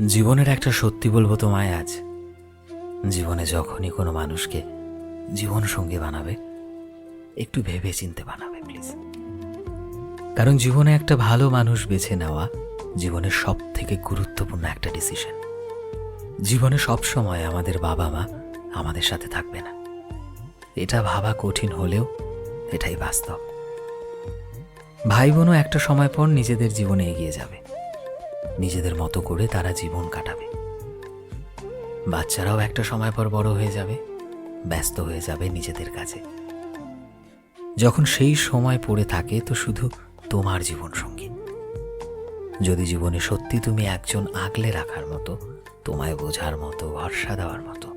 জীবনের একটা সত্যি বলব তোমায় আজ। জীবনে যখনই কোনো মানুষকে জীবন সঙ্গী বানাবে, একটু ভেবে চিনতে বানাবে প্লিজ কারণ জীবনে একটা ভালো মানুষ বেছে নেওয়া জীবনের সব থেকে গুরুত্বপূর্ণ একটা ডিসিশন জীবনে সব সময় আমাদের বাবা মা আমাদের সাথে থাকবে না। এটা ভাবা কঠিন হলেও এটাই বাস্তব। ভাই বোনও একটা সময় পর নিজেদের জীবনে এগিয়ে যাবে। নিজেদের মতো করে তারা জীবন কাটাবে। বাচ্চারাও একটা সময় পর বড় হয়ে যাবে, ব্যস্ত হয়ে যাবে নিজেদের কাজে যখন সেই সময় পড়ে থাকে তো শুধু তোমার জীবন সঙ্গী। যদি জীবনে সত্যি তুমি একজন আগলে রাখার মতো, তোমায় বোঝার মতো, ভরসা দেওয়ার মতো,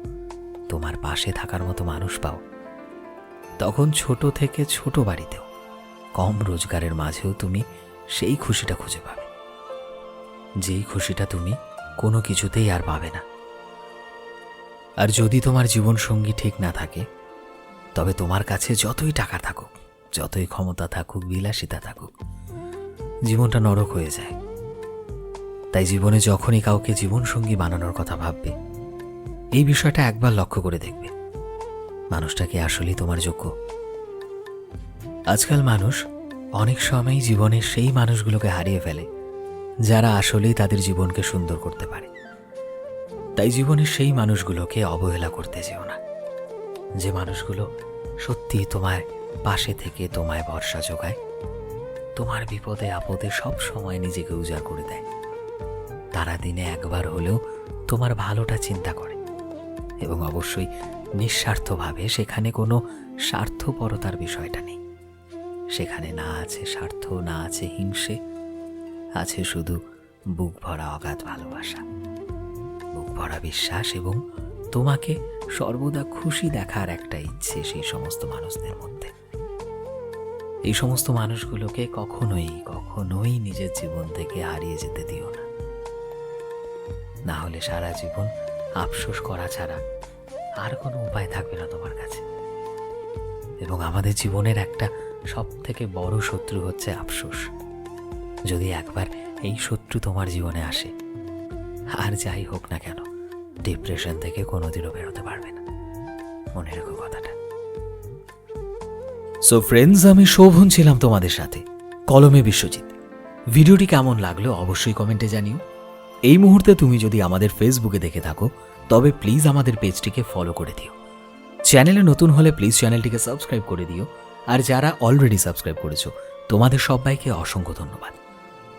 তোমার পাশে থাকার মতো মানুষ পাও, তখন ছোট থেকে ছোট বাড়িতেও কম রোজগারের মাঝেও তুমি সেই খুশিটা খুঁজে পাবে। যেই খুশিটা তুমি কোনো কিছুতেই আর পাবে না। আর যদি তোমার জীবন সঙ্গী ঠিক না থাকে, তবে তোমার কাছে যতই টাকা থাকুক, যতই ক্ষমতা থাকুক, বিলাসিতা থাকুক, জীবনটা নরক হয়ে যায়। তাই জীবনে যখনই কাউকে জীবন সঙ্গী বানানোর কথা ভাববে, এই বিষয়টা একবার লক্ষ্য করে দেখবে। মানুষটা কি আসলেই তোমার যোগ্য? আজকাল মানুষ অনেক সময় জীবনের সেই মানুষগুলোকে হারিয়ে ফেলে যারা আসলেই তাদের জীবনকে সুন্দর করতে পারে। তাই জীবনের সেই মানুষগুলোকে অবহেলা করতে যেও না। যে মানুষগুলো সত্যি তোমার পাশে থেকে তোমায় ভরসা যোগায়, তোমার বিপদে আপদে সব সময় নিজেকে উজাড় করে দেয়। তারা দিনে একবার হলেও তোমার ভালোটা চিন্তা করে এবং অবশ্যই নিঃস্বার্থভাবে সেখানে কোনো স্বার্থপরতার বিষয়টা নেই। সেখানে না আছে স্বার্থ, না আছে হিংসে আছে শুধু বুক ভরা অগাধ ভালোবাসা। বুক ভরা বিশ্বাস এবং তোমাকে সর্বদা খুশি দেখার একটা ইচ্ছে সেই সমস্ত মানুষদের মধ্যে। এই সমস্ত মানুষগুলোকে কখনোই কখনোই নিজের জীবন থেকে হারিয়ে যেতে দিও না। না হলে সারা জীবন আফসোস করা ছাড়া আর কোনো উপায় থাকবে না তোমার কাছে। এবং আমাদের জীবনের একটা সব থেকে বড় শত্রু হচ্ছে আফসোস। যদি একবার এই শত্রু তোমার জীবনে আসে, আর যাই হোক না কেন ডিপ্রেশন থেকে কোনোদিনও বেরোতে পারবে না। মনে রেখো কথাটা। সো ফ্রেন্ডস আমি শোভন ছিলাম তোমাদের সাথে, কলমে বিশ্বজিৎ। ভিডিওটি কেমন লাগল অবশ্যই কমেন্টে জানিও। এই মুহূর্তে তুমি যদি আমাদের ফেসবুকে দেখে থাকো, তবে প্লিজ আমাদের পেজটিকে ফলো করে দিও। চ্যানেলে নতুন হলে প্লিজ চ্যানেলটিকে সাবস্ক্রাইব করে দিও। আর যারা অলরেডি সাবস্ক্রাইব করেছ, তোমাদের সবাইকে অসংখ্য ধন্যবাদ।